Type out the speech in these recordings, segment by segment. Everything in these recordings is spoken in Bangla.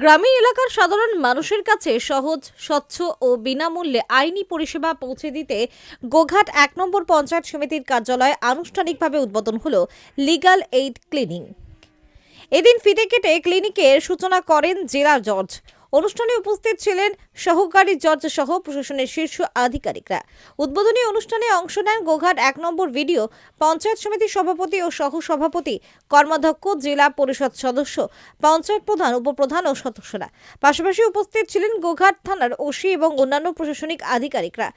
গ্রামীণ এলাকার সাধারণ মানুষের কাছে সহজ, স্বচ্ছ ও বিনামূল্যে আইনি পরিষেবা পৌঁছে দিতে গোঘাট এক নম্বর পঞ্চায়েত সমিতির কার্যালয়ে আনুষ্ঠানিকভাবে উদ্বোধন হল লিগাল এইড ক্লিনিং। এদিন ফিতে কেটে ক্লিনিকের সূচনা করেন জেলা জজ। অনুষ্ঠানে উপস্থিত ছিলেন সহকারী জজ সহ প্রশাসনের শীর্ষ আধিকারিকরা। উদ্বোধনী অনুষ্ঠানে অংশ নেন গোঘাট এক নম্বর ভিডিও, পঞ্চায়েত সমিতি সভাপতি ও সহ সভাপতি কর্মাধ্যক্ষ, জেলা পরিষদ সদস্য, পঞ্চায়েত প্রধান, উপপ্রধান ও সদস্যরা। পাশাপাশি উপস্থিত ছিলেন গোঘাট থানার ওসি এবং অন্যান্য প্রশাসনিক আধিকারিকরা।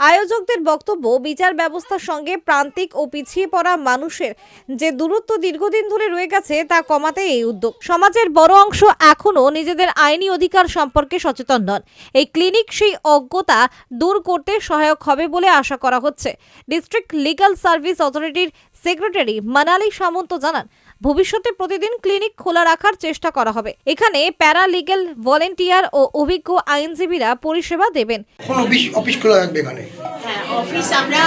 আয়োজকদের বক্তব্য, বিচার ব্যবস্থার সঙ্গে প্রান্তিক ও পিছিয়ে পড়া মানুষের যে দূরত্ব দীর্ঘদিন ধরে রয়ে গেছে তা কমাতে এই উদ্যোগ। সমাজের বড় অংশ এখনও নিজেদের আইনি অধিকার সম্পর্কে সচেতন নন। এই ক্লিনিক সেই অজ্ঞতা দূর করতে সহায়ক হবে বলে আশা করা হচ্ছে। ডিস্ট্রিক্ট লিগ্যাল সার্ভিস অথরিটির সেক্রেটারি মানালি সামন্ত জানান ভবিষ্যতে প্রতিদিন ক্লিনিক খোলা রাখার চেষ্টা করা হবে। এখানে প্যারালিগ্যাল ভলেন্টিয়ার ও অভিজ্ঞ আইনজীবীরা পরিষেবা দেবেন। এখন অফিস অফিস খোলা রাখবে এখানে? হ্যাঁ অফিস আমরা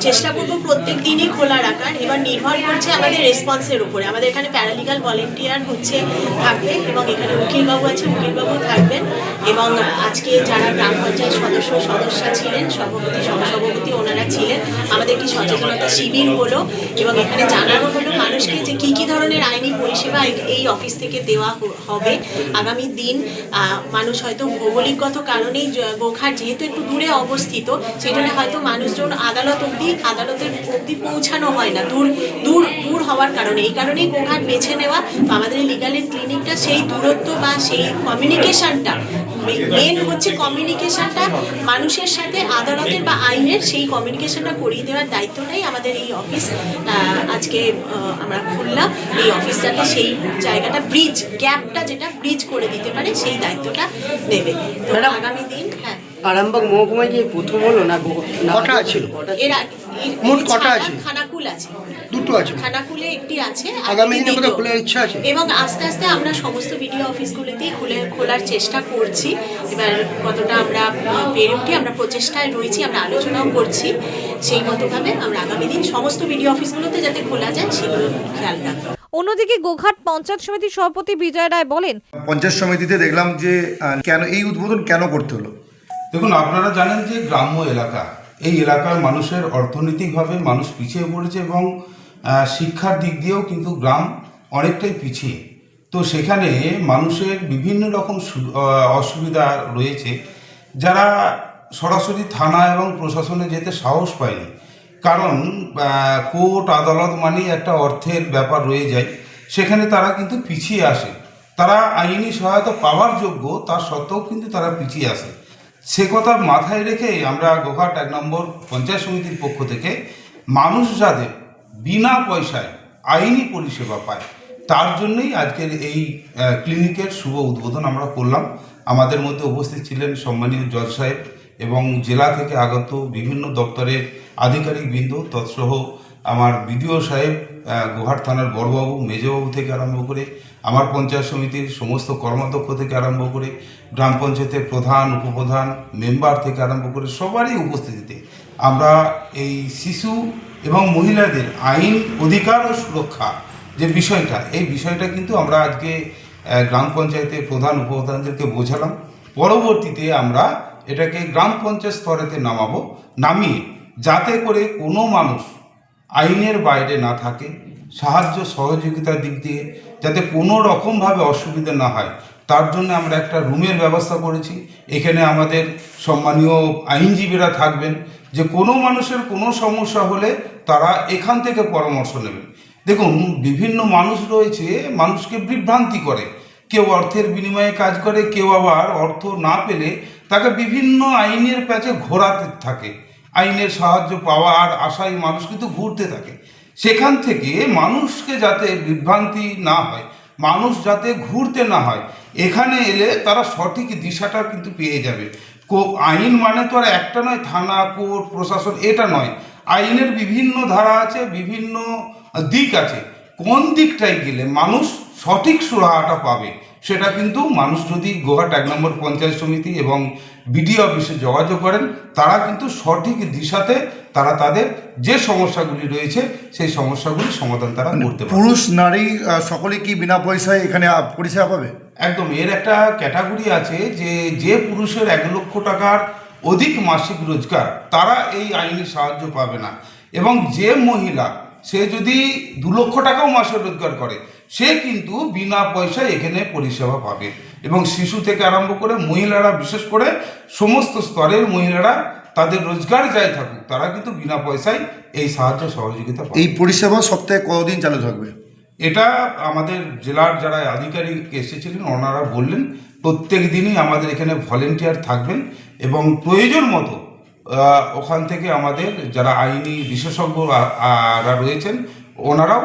চেষ্টা করব প্রত্যেক দিনই খোলা রাখার এবার নির্ভর করছে আমাদের রেসপন্সের উপরে। আমাদের এখানে প্যারালিগাল ভলেন্টিয়ার হচ্ছে থাকবে এবং এখানে উকিলবাবু আছে, উকিলবাবু থাকবেন এবং আজকে যারা গ্রাম পঞ্চায়েত সদস্য, সদস্যা ছিলেন, সভাপতি, সহসভাপতি ওনারা ছিলেন আমাদের একটি সচেতনতা শিবির হলো এবং এখানে জানানো হলো মানুষকে যে কী কী ধরনের আইনি পরিষেবা এই- অফিস থেকে দেওয়া হবে। আগামী দিন মানুষ হয়তো ভৌগোলিকগত কারণেই গোঘাট যেহেতু একটু দূরে অবস্থিত সেই হয়তো মানুষজন আদালত অবধি আদালতের অবধি পৌঁছানো হয় না। দূর দূর দূর হওয়ার কারণে। এই কারণেই গোঘাট বেছে নেওয়া বা আমাদের লিগালের ক্লিনিকটা সেই দূরত্ব বা সেই কমিউনিকেশনটা মেন হচ্ছে কমিউনিকেশনটা মানুষের সাথে আদালতের বা আইনের সেই কমিউনিকেশনটা করিয়ে দেওয়ার দায়িত্বটাই আমাদের এই অফিস আজকে আমরা খুললাম। এই অফিসটাতে সেই জায়গাটা ব্রিজ গ্যাপটা যেটা ব্রিজ করে দিতে পারে সেই দায়িত্বটা নেবে। আগামী দিন হ্যাঁ। আরামবাগ মহকুমায় কি প্রথম হলো না কটা ছিল? এর মোট কটা আছে? খানাকুল আছে। দুটো আছে। খানাকুলে একটি আছে আগামী দিনে কোথাও খোলার ইচ্ছা আছে? এবং আস্তে আস্তে আমরা সমস্ত ভিডিও অফিসগুলিতেই খুলে খোলার চেষ্টা করছি। এবার কতটা আমরা পেরে উঠি আমরা প্রচেষ্টায় রয়েছি আমরা আলোচনাও করছি। সেই মতোভাবে আমরা আগামী দিন সমস্ত ভিডিও অফিসগুলোতে যাতে খোলা যায় সেগুলো খেয়াল রাখব। অন্যদিকে গোঘাট পঞ্চায়েত সমিতির সভাপতি বিজয় রায় বলেন পঞ্চায়েত সমিতিতে দেখলাম যে কেন এই উদ্বোধন কেন করতে হলো? দেখুন, আপনারা জানেন যে গ্রাম্য এলাকা, এই এলাকার মানুষের অর্থনৈতিকভাবে মানুষ পিছিয়ে পড়েছে এবং শিক্ষার দিক দিয়েও কিন্তু গ্রাম অনেকটাই পিছিয়ে। তো সেখানে মানুষের বিভিন্ন রকম অসুবিধা রয়েছে, যারা সরাসরি থানা এবং প্রশাসনে যেতে সাহস পায়নি। কারণ কোর্ট, আদালত মানেই একটা অর্থের ব্যাপার রয়ে যায়। সেখানে তারা কিন্তু পিছিয়ে আসে। তারা আইনি সহায়তা পাওয়ার যোগ্য তার সত্ত্বেও কিন্তু তারা পিছিয়ে আসে। সে কথা মাথায় রেখে আমরা গোঘাট এক নম্বর পঞ্চায়েত সমিতির পক্ষ থেকে মানুষ যাদের বিনা পয়সায় আইনি পরিষেবা পায়, তার জন্যই আজকের এই ক্লিনিকের শুভ উদ্বোধন আমরা করলাম। আমাদের মধ্যে উপস্থিত ছিলেন সম্মানীয় জজ সাহেব এবং জেলা থেকে আগত বিভিন্ন দপ্তরের আধিকারিক বৃন্দ তৎসহ আমার বিডিও সাহেব গোহাট থানার বড়বাবু, মেজবাবু থেকে আরম্ভ করে আমার পঞ্চায়েত সমিতির সমস্ত কর্মাধ্যক্ষ থেকে আরম্ভ করে গ্রাম পঞ্চায়েতের প্রধান, উপপ্রধান, মেম্বার থেকে আরম্ভ করে সবারই উপস্থিতিতে আমরা এই শিশু এবং মহিলাদের আইন, অধিকার ও সুরক্ষা যে বিষয়টা, এই বিষয়টা কিন্তু আমরা আজকে গ্রাম পঞ্চায়েতের প্রধান, উপপ্রধানদেরকে বোঝালাম। পরবর্তীতে আমরা এটাকে গ্রাম পঞ্চায়েত স্তরেতে নামাবো, নামিয়ে যাতে করে কোনো মানুষ আইনের বাইরে না থাকে, সাহায্য সহযোগিতার দিক দিয়ে যাতে কোনো রকমভাবে অসুবিধা না হয়, তার জন্য আমরা একটা রুমের ব্যবস্থা করেছি। এখানে আমাদের সম্মানীয় আইনজীবীরা থাকবেন, যে কোনো মানুষের কোনো সমস্যা হলে তারা এখান থেকে পরামর্শ নেবেন। দেখুন, বিভিন্ন মানুষ রয়েছে, মানুষকে বিভ্রান্তি করে। কেউ অর্থের বিনিময়ে কাজ করে, কেউ আবার অর্থ না পেলে তাকে বিভিন্ন আইনের প্যাচে ঘোরাতে থাকে। আইনের সাহায্য পাওয়ার আশায় মানুষ কিন্তু ঘুরতে থাকে। সেখান থেকে মানুষকে যাতে বিভ্রান্তি না হয়, মানুষ যাতে ঘুরতে না হয়, এখানে এলে তারা সঠিক দিশাটা কিন্তু পেয়ে যাবে। কো- আইন মানে তো আর একটা নয়, থানা, কোর্ট, প্রশাসন, এটা নয়। আইনের বিভিন্ন ধারা আছে, বিভিন্ন দিক আছে। কোন দিকটায় গেলে মানুষ সঠিক সুরাহাটা পাবে। সেটা কিন্তু মানুষ যদি গোহাট এক নম্বর পঞ্চায়েত সমিতি এবং বিডিও অফিসে যোগাযোগ করেন তারা কিন্তু সঠিক দিশাতে তারা তাদের যে সমস্যাগুলি রয়েছে সেই সমস্যাগুলির সমাধান তারা করতে পুরুষ নারী সকলে কি বিনা পয়সায় এখানে পরিষেবা পাবে? একদম এর একটা ক্যাটাগরি আছে যে যে পুরুষের এক লক্ষ টাকার অধিক মাসিক রোজগার তারা এই আইনি সাহায্য পাবে না। এবং যে মহিলা সে যদি দু লক্ষ টাকাও মাসে রোজগার করে সে কিন্তু বিনা পয়সায় এখানে পরিষেবা পাবে। এবং শিশু থেকে আরম্ভ করে মহিলারা বিশেষ করে সমস্ত স্তরের মহিলারা তাদের রোজগার যাই থাকুক তারা কিন্তু বিনা পয়সায় এই সাহায্য সহযোগিতা এই পরিষেবা সপ্তাহে কতদিন চালু থাকবে? এটা আমাদের জেলার যারা আধিকারিক এসেছিলেন ওনারা বললেন প্রত্যেক দিনই আমাদের এখানে ভলেন্টিয়ার থাকবেন এবং প্রয়োজন মতো ওখান থেকে আমাদের যারা আইনি বিশেষজ্ঞরা রয়েছেন ওনারাও